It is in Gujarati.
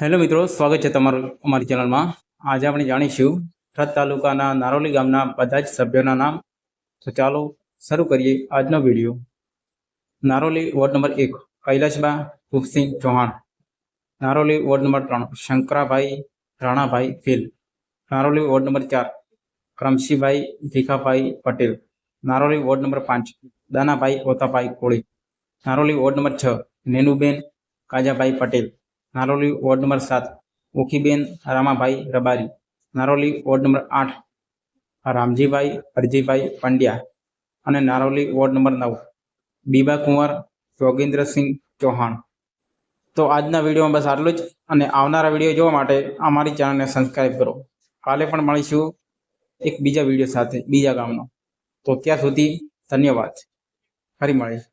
હેલો મિત્રો, સ્વાગત છે તમારું અમારી ચેનલમાં. આજે આપણે જાણીશું થરાદ તાલુકાના નારોલી ગામના બધા જ સભ્યોના નામ. તો ચાલો શરૂ કરીએ આજનો વીડિયો. નારોલી વોર્ડ નંબર એક, કૈલાશબા ભૂપસિંહ ચૌહાણ. નારોલી વોર્ડ નંબર ત્રણ, શંકરાભાઈ રાણાભાઈ ફિલ નારોલી વોર્ડ નંબર ચાર, ક્રમશીભાઈ ભીખાભાઈ પટેલ. નારોલી વોર્ડ નંબર પાંચ, દાનાભાઈ ઓતાભાઈ કોળી. નારોલી વોર્ડ નંબર છ, નેનુબેન કાજાભાઈ પટેલ. નારોલી વોર્ડ નંબર સાત ઓખીબેન રામાભાઈ રબારી. નારોલી વોર્ડ નંબર આઠ, રામજીભાઈ અરજીભાઈ પંડ્યા. અને નારોલી વોર્ડ નંબર નવ, બીબા કુંવર યોગેન્દ્રસિંહ ચૌહાણ. તો આજના વિડીયોમાં બસ આટલું જ અને આવનારા વીડિયો જોવા માટે અમારી ચેનલને સબસ્ક્રાઈબ કરો. કાલે પણ મળીશું એક બીજા વીડિયો સાથે, બીજા ગામનો. તો ત્યાં સુધી ધન્યવાદ. ફરી મળીશ.